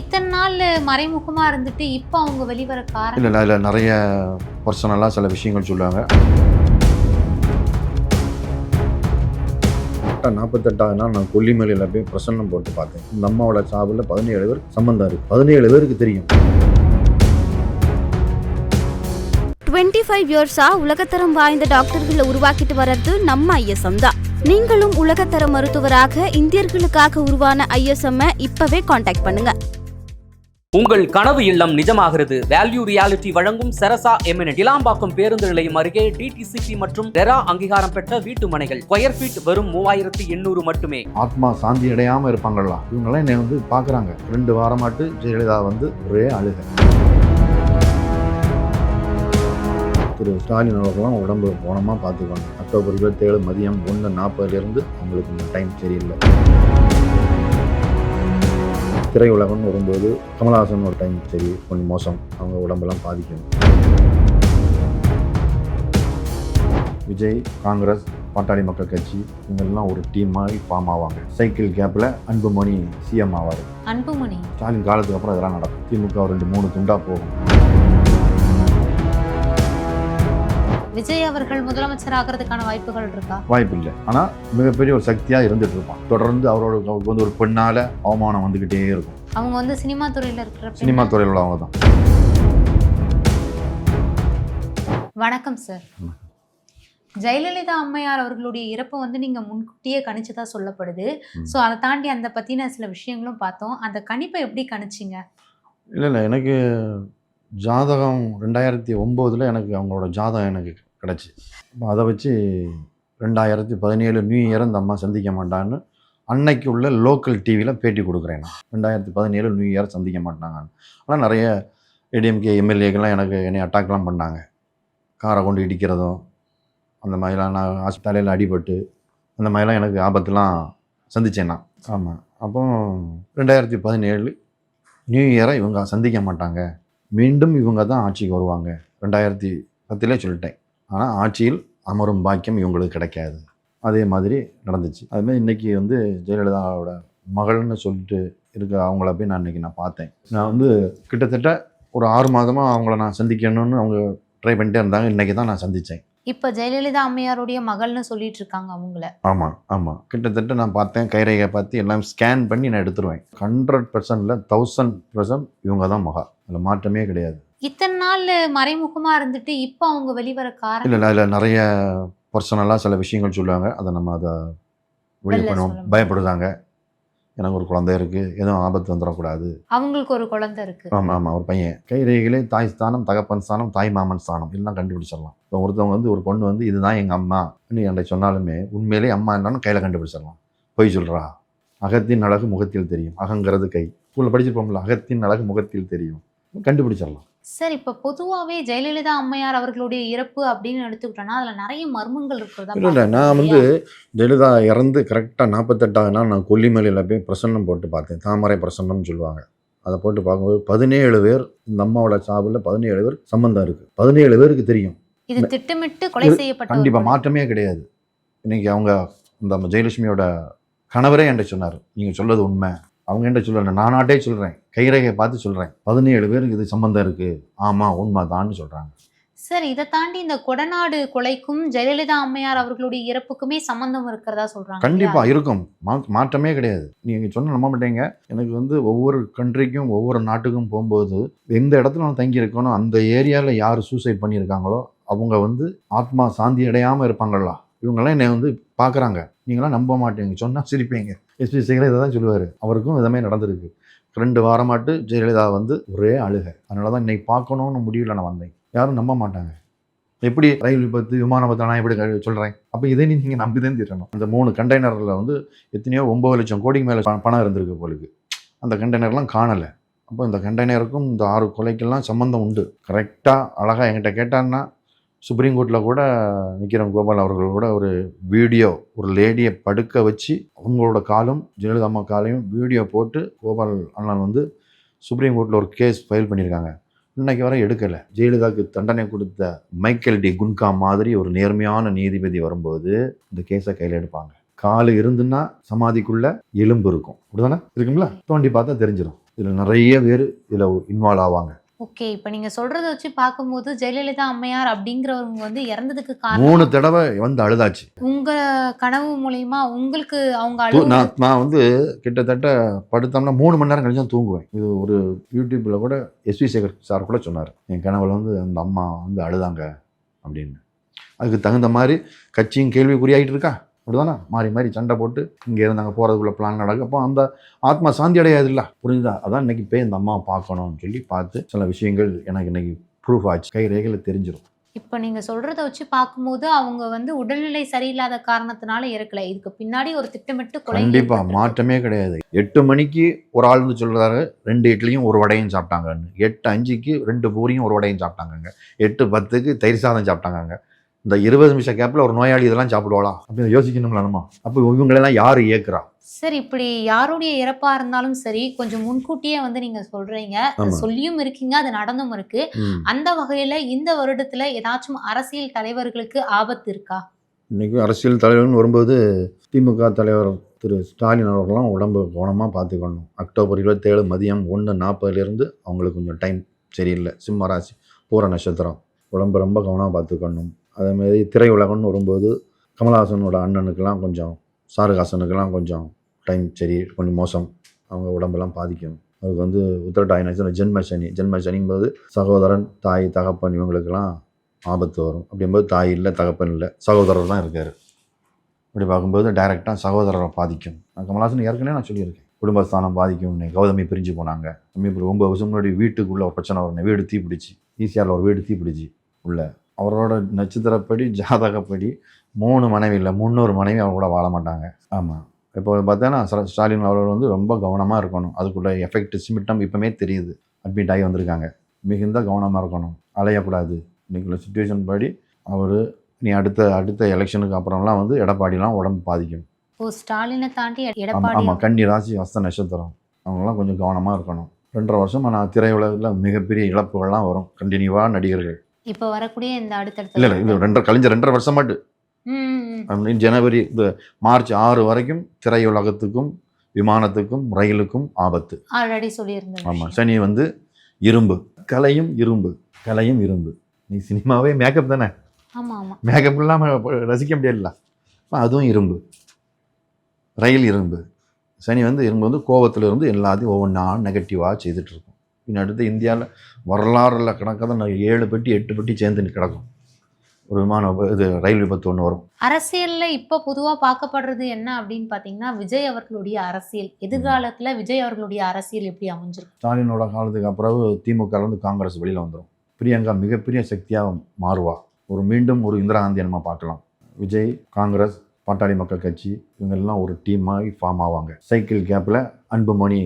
இத்தனை நாள் மறைமுகமா இருந்துட்டு இப்போ அவங்க வெளிவர காரணம்? இல்லை அதில் நிறைய பர்சனலாக சில விஷயங்கள் சொல்லுவாங்க. நாற்பத்தெட்டாவது நாள் நான் கொல்லிமலையில் போய் பிரசன்னம் போட்டு பார்த்தேன். இந்த அம்மாவோட சாவில் பதினேழு பேர் சம்மந்தம் இருக்குது பதினேழு பேருக்கு தெரியும். டுவெண்ட்டி ஃபைவ் இயர்ஸா உலகத்தரம் வாய்ந்த டாக்டர்களை உருவாக்கிட்டு வர்றது நம்ம ஐஎஸ்எம் தான். நீங்களும் உலகத்தர மருத்துவராக இந்தியர்களுக்காக உருவான ஐஎஸ்எம் இப்பவே காண்டாக்ட் பண்ணுங்க. உங்கள் கனவு இல்லம் நிஜமாகிறது. வேல்யூ ரியாலிட்டி வழங்கும் செரசா எமினட் இலாம்பாக்கம் பேருந்து நிலையம் அருகே டிடிசிபி மற்றும் டெரா அங்கீகாரம் பெற்ற வீட்டு மனைகள். ஸ்கொயர் ஃபீட் வெறும் மூவாயிரத்தி எண்ணூறு மட்டுமே. ஆத்மா சாந்தி அடையாமல் இருப்பாங்களா இவங்கெல்லாம் என்னை வந்து பார்க்குறாங்க. ரெண்டு வாரமாட்டு ஜெயலலிதா வந்து ஒரே அழுக. திரு ஸ்டாலின் அவர்கள்லாம் உடம்பு போனமாக பார்த்துக்கோங்க அக்டோபர் இருபத்தேழு மதியம் ஒன்று நாற்பதுலேருந்து அவங்களுக்கு இந்த டைம் சரியில்லை. திரையுலகம்னு வரும்போது கமலஹாசன் ஒரு டைம் சரி கொஞ்சம் மோசம். அவங்க உடம்பெல்லாம் பாதிக்கும். விஜய் காங்கிரஸ் பாட்டாளி மக்கள் கட்சி இவங்கெல்லாம் ஒரு டீம் மாதிரி ஃபார்ம் ஆவாங்க. சைக்கிள் கேப்பில் அன்புமணி சிஎம் ஆவார். அன்புமணி. ஸ்டாலின் காலத்துக்கு அப்புறம் இதெல்லாம் நடக்கும். திமுக ரெண்டு மூணு துண்டா போகும். விஜய் அவர்கள் முதலமைச்சர் ஆகிறதுக்கான வாய்ப்புகள் இருக்கா? வாய்ப்பு இல்லை ஆனால் மிகப்பெரிய ஒரு சக்தியாக இருந்துட்டு இருப்பான். தொடர்ந்து அவரோட அவருக்கு வந்து ஒரு பெண்ணால் அவமானம் வந்துக்கிட்டே இருக்கும். அவங்க வந்து சினிமா துறையில இருக்கிற. சினிமா துறையில் உள்ளவங்க தான். வணக்கம் சார் ஜெயலலிதா அம்மையார் அவர்களுடைய இறப்பு வந்து நீங்க முன்கூட்டியே கணிச்சதா சொல்லப்படுது. ஸோ அதை தாண்டி அந்த பத்தின சில விஷயங்களும் பார்த்தோம். அந்த கணிப்பை எப்படி கணிச்சிங்க? இல்லை இல்லை. எனக்கு ஜாதகம் ரெண்டாயிரத்தி ஒம்போதில் எனக்கு அவங்களோட ஜாதகம் எனக்கு கிடச்சி. அப்போ அதை வச்சு ரெண்டாயிரத்தி பதினேழு நியூ இயர் இந்த அம்மா சந்திக்க மாட்டான்னு அன்னைக்கு உள்ள லோக்கல் டிவியில் பேட்டி கொடுக்குறேன் நான். ரெண்டாயிரத்தி பதினேழு நியூ இயர் சந்திக்க மாட்டாங்கன்னு. ஆனால் நிறைய ஏடிஎம்கே எம்எல்ஏக்கெல்லாம் எனக்கு என்னை அட்டாக்லாம் பண்ணாங்க. காரை கொண்டு இடிக்கிறதும் அந்த மாதிரிலாம் நான் ஆஸ் அடிபட்டு அந்த மாதிரிலாம் எனக்கு ஆபத்துலாம் சந்தித்தேன் நான். ஆமாம் அப்போ ரெண்டாயிரத்தி பதினேழு நியூ இயரை இவங்க சந்திக்க மாட்டாங்க. மீண்டும் இவங்க தான் ஆட்சிக்கு வருவாங்க. ரெண்டாயிரத்தி பத்திலே சொல்லிட்டேன். ஆனால் ஆட்சியில் அமரும் பாக்கியம் இவங்களுக்கு கிடைக்காது. அதே மாதிரி நடந்துச்சு. அதுமாதிரி இன்றைக்கி வந்து ஜெயலலிதாவோட மகள்னு சொல்லிட்டு இருக்க அவங்கள போய் நான் இன்றைக்கி நான் பார்த்தேன். நான் வந்து கிட்டத்தட்ட ஒரு ஆறு மாதமாக அவங்கள நான் சந்திக்கணும்னு அவங்க ட்ரை பண்ணிட்டே இருந்தாங்க. இன்றைக்கி தான் நான் சந்தித்தேன் இப்போ ஜெயலலிதா அம்மையாருடைய மகள்னு சொல்லிட்டு இருக்காங்க அவங்கள. ஆமாம் ஆமாம் கிட்டத்தட்ட நான் பார்த்தேன். கைரேகை பார்த்து எல்லாம் ஸ்கேன் பண்ணி நான் எடுத்துருவேன். ஹண்ட்ரட் பர்சன்டில் தௌசண்ட் பர்சன்ட் இவங்க தான் மகா. அதில் மாற்றமே கிடையாது. இத்தனை நாள் மறைமுகமா இருந்துட்டு இப்போ அவங்க வெளிவர காரணம் இல்லை அதில் நிறைய பர்சனலாக சில விஷயங்கள் சொல்லுவாங்க. அதை நம்ம அதை வெளியே பண்ணுவோம் பயப்படுதாங்க. எனக்கு ஒரு குழந்தை இருக்குது எதுவும் ஆபத்து வந்துடக்கூடாது. அவங்களுக்கு ஒரு குழந்தை இருக்கு. ஆமாம் ஆமாம் ஒரு பையன். கைரேகையிலே தாய் ஸ்தானம் தகப்பன் ஸ்தானம் தாய் மாமன் ஸ்தானம். எல்லாம் கண்டுபிடிச்சிடலாம். இப்போ ஒருத்தவங்க வந்து ஒரு பொண்ணு வந்து இதுதான் எங்கள் அம்மா. என்கிட்ட சொன்னாலுமே உண்மையிலே அம்மா என்னன்னு கையில் கண்டுபிடிச்சிடலாம். பொய் சொல்கிறா அகத்தின் அழகு முகத்தில் தெரியும். அகங்கிறது கை. ஸ்கூலில் படிச்சிருப்போம்ல அகத்தின் அழகு முகத்தில் தெரியும். கண்டுபிடிச்சிடலாம். சார் இப்போ பொதுவாகவே ஜெயலலிதா அம்மையார் அவர்களுடைய இறப்பு அப்படின்னு எடுத்துக்கிட்டோம்னா அதுல நிறைய மர்மங்கள் இருக்கிறதா இல்லை இல்லை. நான் வந்து. ஜெயலலிதா இறந்து கரெக்டாக நாற்பத்தெட்டாவது நாள் நான் கொல்லிமலையில் போய் பிரசன்னம் போட்டு பார்த்தேன். தாமரை பிரசன்னம்னு சொல்லுவாங்க. அதை போட்டு பார்க்கும்போது பதினேழு பேர் இந்த அம்மாவோட சாவில் பதினேழு பேர் சம்மந்தம் இருக்குது பதினேழு பேருக்கு தெரியும். இது திட்டமிட்டு கொலை செய்யப்பட்ட கண்டிப்பாக. மாற்றமே கிடையாது. இன்னைக்கு அவங்க இந்த ஜெயலட்சுமியோட கணவரே என்கிட்ட சொன்னார். நீங்கள் சொல்றது உண்மை. அவங்க என்கிட்ட சொல்லல. நானாட்டே சொல்கிறேன் கைரேகையை பார்த்து சொல்கிறேன் பதினேழு பேருக்கு இது சம்மந்தம் இருக்குது ஆமாம் உண்மை தான்னு சொல்கிறாங்க சார் இதை தாண்டி இந்த கொடநாடு கொலைக்கும் ஜெயலலிதா அம்மையார் அவர்களுடைய இறப்புக்குமே சம்பந்தம் இருக்கிறதா சொல்றாங்க கண்டிப்பாக இருக்கும். மாற்றமே கிடையாது. நீங்கள் சொன்ன நம்ப மாட்டீங்க. எனக்கு வந்து ஒவ்வொரு கண்ட்ரிக்கும் ஒவ்வொரு நாட்டுக்கும் போகும்போது எந்த இடத்துல நான் தங்கி அந்த ஏரியாவில் யார் சூசைட் பண்ணியிருக்காங்களோ அவங்க வந்து ஆத்மா சாந்தி அடையாமல் இருப்பாங்களா? இவங்கெல்லாம் என்னை வந்து பார்க்குறாங்க நீங்களாம் நம்ப மாட்டீங்க. சொன்னால் சிரிப்பீங்க. எஸ்பி சேகர் இதை தான் சொல்லுவார். அவருக்கும் இதமே நடந்திருக்கு. ரெண்டு வாரமாட்டு ஜெயலலிதா வந்து ஒரே அழுக. அதனால தான் இன்னைக்கு பார்க்கணும்னு முடிவில் நான் வந்தேன். யாரும் நம்ப மாட்டாங்க. எப்படி ரயில் விபத்து விமான விபத்து நான் எப்படி சொல்கிறேன் அப்போ இதை நீங்கள் நம்பி தான் தீரணும். அந்த மூணு கண்டெய்னரில் வந்து எத்தனையோ ஒம்பது லட்சம் கோடிக்கு மேலே பணம் இருந்திருக்கு போலுக்கு அந்த கண்டெய்னர்லாம் காணலை. அப்போ இந்த கண்டெய்னருக்கும் இந்த ஆறு கொலைக்கெல்லாம் சம்மந்தம் உண்டு. கரெக்டாக அழகாக என்கிட்ட கேட்டான்னா சுப்ரீம் கோர்ட்டில் கூட நிக்கிரம் கோபால் அவர்கள் கூட ஒரு வீடியோ ஒரு லேடியை படுக்க வச்சு அவங்களோட காலும் ஜெயலலிதா அம்மா காலையும் வீடியோ போட்டு கோபால் அண்ணன் வந்து சுப்ரீம் கோர்ட்டில் ஒரு கேஸ் ஃபைல் பண்ணியிருக்காங்க. இன்னைக்கு வரை எடுக்கலை. ஜெயலலிதாவுக்கு தண்டனை கொடுத்த மைக்கேல் டி குன்கா மாதிரி ஒரு நேர்மையான நீதிபதி வரும்போது இந்த கேஸை கையில் எடுப்பாங்க. காலு இருந்துன்னா சமாதிக்குள்ள எலும்பு இருக்கும். அப்படிதானே? இருக்குங்களா? தோண்டி பார்த்தா தெரிஞ்சிடும் இதில் நிறைய பேர் இதில் இன்வால்வ் ஆவாங்க. ஓகே இப்போ நீங்க சொல்றத வச்சு பார்க்கும்போது ஜெயலலிதா அம்மையார் அப்படிங்கிறவங்க வந்து இறந்ததுக்கு காரணம் மூணு தடவை வந்து அழுதாச்சு. உங்க கனவு மூலியமா உங்களுக்கு அவங்க நான் நான் வந்து கிட்டத்தட்ட படுத்தோம்னா மூணு மணி நேரம் கழிச்சு தான் தூங்குவேன். இது ஒரு யூடியூப்பில் கூட எஸ்வி சேகர் சார் கூட சொன்னார். என் கனவுல வந்து அந்த அம்மா வந்து அழுதாங்க அப்படின்னு. அதுக்கு தகுந்த மாதிரி கட்சியும் கேள்விக்குறியாகிட்டு இருக்கா? அப்படிதானே? மாறி மாறி சண்டை போட்டு இங்கே இருந்து அங்கே போகிறதுக்குள்ள பிளான் நடக்கும் அப்போ அந்த ஆத்மா சாந்தி அடையாது இல்லை? புரிஞ்சுதா? அதான் இன்னைக்கு போய் இந்த அம்மாவை பார்க்கணும்னு சொல்லி பார்த்து சில விஷயங்கள் எனக்கு இன்னைக்கு ப்ரூஃப் ஆச்சு. கை ரேகையில் தெரிஞ்சிடும் இப்போ நீங்க சொல்றத வச்சு பார்க்கும்போது அவங்க வந்து உடல்நிலை சரியில்லாத காரணத்தினால இறக்கல. இதுக்கு பின்னாடி ஒரு திட்டமிட்டு கொலை கண்டிப்பா. ஏற்பட்டிருக்கு. மாற்றமே கிடையாது. எட்டு மணிக்கு ஒரு ஆள் வந்து சொல்றாரு. ரெண்டு இட்லியும் ஒரு வடையும் சாப்பிட்டாங்கன்னு. எட்டு அஞ்சுக்கு ரெண்டு பூரியும் ஒரு வடையும் சாப்பிட்டாங்கங்க. எட்டு பத்துக்கு தயிர் சாதம் சாப்பிட்டாங்கங்க. இந்த இருபது நிமிஷம் கேப்பில் ஒரு நோயாளி இதெல்லாம் சாப்பிடுவாளா? அப்படி யோசிக்கணும்ல நம்ம. அப்போ இவங்களெல்லாம் யார் இயக்குறா சரி இப்படி யாருடைய இறப்பா இருந்தாலும் சரி கொஞ்சம் முன்கூட்டியே வந்து நீங்க சொல்றீங்க. சொல்லியும் இருக்கீங்க அது நடந்தும் இருக்கு. அந்த வகையில இந்த வருடத்துல ஏதாச்சும் அரசியல் தலைவர்களுக்கு ஆபத்து இருக்கா? இன்னைக்கு அரசியல் தலைவர்னு வரும்போது திமுக தலைவர் திரு. ஸ்டாலின் அவர்கள்லாம் உடம்பு கவனமாக பார்த்துக்கணும். அக்டோபர் இருபத்தேழு மதியம் ஒன்று நாற்பதுலேருந்து அவங்களுக்கு கொஞ்சம் டைம் சரியில்லை. சிம்ம ராசி பூர நட்சத்திரம். உடம்பு ரொம்ப கவனமாக பார்த்துக்கணும். அதேமாரி திரையுலகம்னு வரும்போது கமலஹாசனோட அண்ணனுக்கெல்லாம் கொஞ்சம் சாருஹாசனுக்கெல்லாம் கொஞ்சம் டைம் சரி கொஞ்சம் மோசம். அவங்க உடம்பெல்லாம் பாதிக்கும். அவருக்கு வந்து உத்திரட்டாயின நட்சத்திரம் ஜென்ம சனி. ஜென்ம சனிங்கும்போது சகோதரன் தாய் தகப்பன் இவங்களுக்கெல்லாம் ஆபத்து வரும். அப்படிங்கும்போது தாய் இல்லை தகப்பன் இல்லை சகோதரர் தான் இருக்கார். இப்படி பார்க்கும்போது டைரெக்டாக சகோதரரை பாதிக்கும். நான் கமல்ஹாசன் ஏற்கனவே நான் சொல்லியிருக்கேன். குடும்பஸ்தானம் பாதிக்கும். கௌதமி பிரிஞ்சு போனாங்க. இப்போ ஒம்பது வருஷம் முன்னாடி வீட்டுக்குள்ளே ஒரு பிரச்சனை வரும். வீடு தீப்பிடிச்சு. ஈஸியாவில் ஒரு வீடு தீப்பிடிச்சு உள்ளே. அவரோட நட்சத்திரப்படி ஜாதகப்படி மூணு மனைவி இல்லை முந்நூறு மனைவி அவர் கூட வாழ மாட்டாங்க. ஆமாம் இப்போ பார்த்தீங்கன்னா ஸ்ட- ஸ்டாலின் அவர்கள் வந்து ரொம்ப கவனமாக இருக்கணும். அதுக்குள்ள எஃபெக்ட் சிமிட்டம் இப்போமே தெரியுது. அட்மிட் ஆகி வந்திருக்காங்க. மிகுந்த கவனமாக இருக்கணும். அலையக்கூடாது. இன்றைக்குள்ள சுச்சுவேஷன் படி அவர் நீ அடுத்த அடுத்த எலெக்ஷனுக்கு அப்புறம்லாம் வந்து எடப்பாடிலாம் உடம்பு பாதிக்கும். ஓ ஸ்டாலினை தாண்டி ஆமாம் எடப்பாடி ஆமாம் கன்னி ராசி வஸ்த நட்சத்திரம். அவங்களாம் கொஞ்சம் கவனமாக இருக்கணும். ரெண்டரை வருஷமா நான் திரையுலகில் மிகப்பெரிய இழப்புகள்லாம் வரும். கண்டினியூவாக நடிகர்கள். இப்ப வரக்கூடிய இந்த அடுத்தடுத்த இல்லை இல்லை ரெண்டரை கழிஞ்ச ரெண்டரை வருஷம் மட்டும் ம், ம். அப்படின்னு ஜனவரி இந்த மார்ச் ஆறு வரைக்கும் திரையுலகத்துக்கும் விமானத்துக்கும் ரயிலுக்கும் ஆபத்து. ஆல்ரெடி சொல்லியிருந்தேன் ஆமாம் சனி வந்து இரும்பு. கலையும் இரும்பு. கலையும் இரும்பு. நீ சினிமாவே மேக்கப் தானே? ஆமா ஆமா. மேக்கப் இல்லாமல் ரசிக்க முடியல அதுவும் இரும்பு. ரயில் இரும்பு. சனி வந்து இரும்பு வந்து கோவத்துல இருந்து எல்லாத்தையும் ஒவ்வொன்றா நெகட்டிவாக செய்துட்ருக்கும் அடுத்து இந்தியாவில் வரலாறுல கணக்காக நான் ஏழு பெட்டி எட்டு பெட்டி சேர்ந்து கிடக்கும். ஒரு விமான இது ரயில் விபத்து ஒன்று வரும். அரசியல்ல இப்ப பொதுவா பார்க்கப்படுறது என்ன அப்படின்னு பாத்தீங்கன்னா விஜய் அவர்களுடைய அரசியல். எதிர்காலத்துல விஜய் அவர்களுடைய அரசியல் எப்படி அமைஞ்சிருக்கு ஸ்டாலினோட காலத்துக்கு அப்புறம் திமுக இருந்து காங்கிரஸ் வெளியில் வந்துடும் பிரியங்கா மிகப்பெரிய சக்தியாக மாறுவா. ஒரு மீண்டும் ஒரு இந்திரா காந்தியை நம்ம பார்க்கலாம். விஜய் காங்கிரஸ் பாட்டாளி மக்கள் கட்சி இவங்கெல்லாம் ஒரு டீமாகி ஃபார்ம் ஆவாங்க. சைக்கிள் கேப்பில் அன்புமணி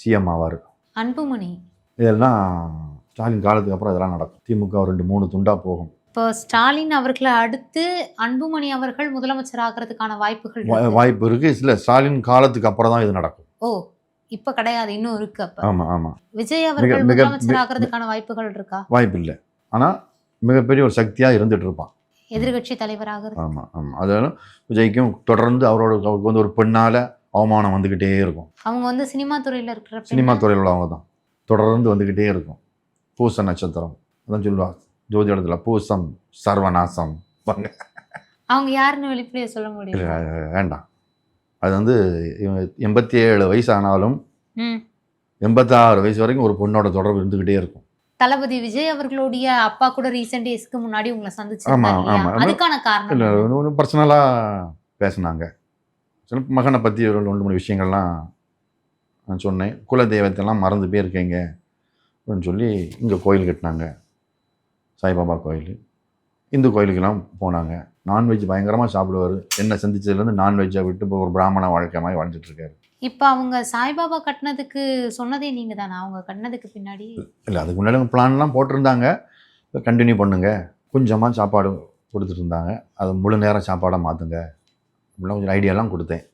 சிஎம் ஆவார். அன்புமணி. இதெல்லாம் ஸ்டாலின் காலத்துக்கு அப்புறம் இதெல்லாம் நடக்கும். திமுக ரெண்டு மூணு துண்டாக போகும். இப்போ ஸ்டாலின் அவர்களை அடுத்து அன்புமணி அவர்கள் முதலமைச்சர் ஆகிறதுக்கான வாய்ப்புகள் இருக்கு. வாய்ப்பு இருக்குது இல்லை ஸ்டாலின் காலத்துக்கு அப்புறம் தான் இது நடக்கும். ஓ இப்ப கிடையாது இன்னும் இருக்கு அப்ப. ஆமாம் ஆமாம் விஜய் அவர்கள் முதலமைச்சர் ஆகிறதுக்கான வாய்ப்புகள் இருக்கா? வாய்ப்பு இல்லை. ஆனால் மிகப்பெரிய ஒரு சக்தியாக இருந்துட்டு இருப்பான். எதிர்கட்சி தலைவராகிறது ஆமாம் ஆமாம் அதனால விஜய்க்கும் தொடர்ந்து அவரோட அவருக்கு வந்து ஒரு பெண்ணால் அவமானம் வந்துக்கிட்டே இருக்கும். அவங்க வந்து சினிமா துறையில இருக்கிற? சினிமா துறையில் உள்ளவங்க தான். தொடர்ந்து வந்துக்கிட்டே இருக்கும். பூச நட்சத்திரம். அதான் சொல்லுவா ஜோதிடத்தில் பூசம் சர்வநாசம் வாங்க அவங்க யாருன்னு வெளிப்படையா சொல்ல முடியும் வேண்டாம். அது வந்து எண்பத்தி ஏழு வயசு ஆனாலும் எண்பத்தாறு வயசு வரைக்கும் ஒரு பொண்ணோட தொடர்பு இருந்துக்கிட்டே இருக்கும். தளபதி விஜய் அவர்களுடைய அப்பா கூட ரீசெண்ட் டேஸ்க்கு முன்னாடி உங்களை ஆமா, சந்திச்சிருந்தாரு இல்லையா? ஆமா. அதுக்கான காரணம் இல்லை? ஒன்று பர்சனலாக பேசுனாங்க. சில மகனை பற்றி ஒரு ரெண்டு மூணு விஷயங்கள்லாம் நான் சொன்னேன் குல தெய்வத்தெல்லாம் மறந்து போயிருக்கீங்க அப்படின்னு சொல்லி இங்கே கோயில் கட்டினாங்க. சாய்பாபா கோயில். இந்து கோயிலுக்கெல்லாம் போனாங்க. நான்வெஜ் பயங்கரமாக சாப்பிடுவார். என்ன சந்திச்சதுலேருந்து நான்வெஜ்ஜை விட்டு இப்போ ஒரு பிராமண வாழ்க்கை மாதிரி வாழ்ந்துட்டு இருக்காரு. இப்ப அவங்க சாய்பாபா கட்டினதுக்கு சொன்னதே நீங்க தானே? அவங்க கட்டினதுக்கு பின்னாடி? இல்லை அதுக்கு முன்னாடி பிளான்லாம் போட்டிருந்தாங்க. கண்டினியூ பண்ணுங்க. கொஞ்சமாக சாப்பாடு கொடுத்துட்டு இருந்தாங்க. அதை முழு நேரம் சாப்பாடாக மாற்றுங்க அப்படிலாம் கொஞ்சம் ஐடியாலாம் கொடுத்தேன்.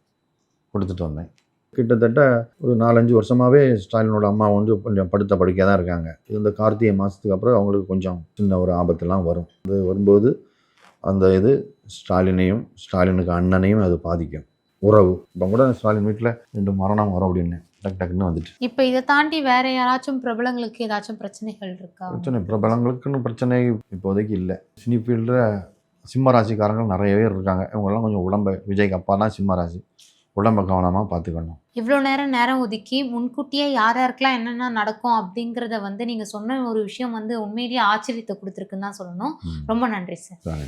கொடுத்துட்டு வந்தேன். கிட்டத்தட்ட ஒரு நாலஞ்சு வருஷமாகவே ஸ்டாலினோட அம்மா வந்து கொஞ்சம் படுத்த படுக்கையாக தான் இருக்காங்க. இது இந்த கார்த்திகை மாதத்துக்கு அப்புறம் அவங்களுக்கு கொஞ்சம் சின்ன ஒரு ஆபத்தெல்லாம் வரும். அது வரும்போது அந்த இது ஸ்டாலினையும் ஸ்டாலினுக்கு அண்ணனையும் அது பாதிக்கும். உறவு. இப்போ கூட ஸ்டாலின் வீட்டில் ரெண்டு மரணம் வரும் அப்படின்னு டக் டக்குன்னு வந்துட்டு இப்போ இதை தாண்டி வேற யாராச்சும் பிரபலங்களுக்கு ஏதாச்சும் பிரச்சனைகள் இருக்கா? பிரச்சனை பிரபலங்களுக்குன்னு பிரச்சனை இப்போதைக்கு இல்லை. சினி ஃபீல்டில் சிம்ம ராசிக்காரங்க நிறைய பேர் இருக்காங்க. இவங்கெல்லாம் கொஞ்சம் உடம்பை விஜய்க்கு அப்பா தான் சிம்ம ராசி. உடம்பை கவனமாக பார்த்துக்கணும். இவ்வளோ நேரம் நேரம் ஒதுக்கி முன்கூட்டியே யார் யாருக்கெல்லாம் என்னென்ன நடக்கும் அப்படிங்கிறத வந்து நீங்க சொன்ன ஒரு விஷயம் வந்து உண்மையிலேயே ஆச்சரியத்தை கொடுத்துருக்குன்னு தான் சொல்லணும். ரொம்ப நன்றி சார்.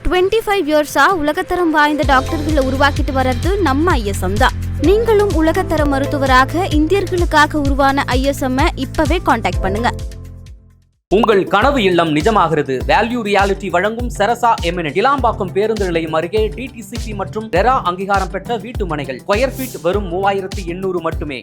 டுவெண்ட்டி ஃபைவ் இயர்ஸா உலகத்தரம் வாய்ந்த டாக்டர்களை உருவாக்கிட்டு வர்றது நம்ம ஐஎஸ்எம் தான் நீங்களும் உலகத்தர மருத்துவராக இந்தியர்களுக்காக உருவான ஐஎஸ்எம் இப்பவே காண்டாக்ட் பண்ணுங்க உங்கள் கனவு இல்லம் நிஜமாகிறது. வேல்யூ ரியாலிட்டி வழங்கும் செரசா எமினட் இலாம்பாக்கம் பேருந்து நிலையம் அருகே டிடிசிபி மற்றும் டெரா அங்கீகாரம் பெற்ற வீட்டு மனைகள். ஸ்கொயர் ஃபீட் வெறும் மூவாயிரத்தி எண்ணூறு மட்டுமே.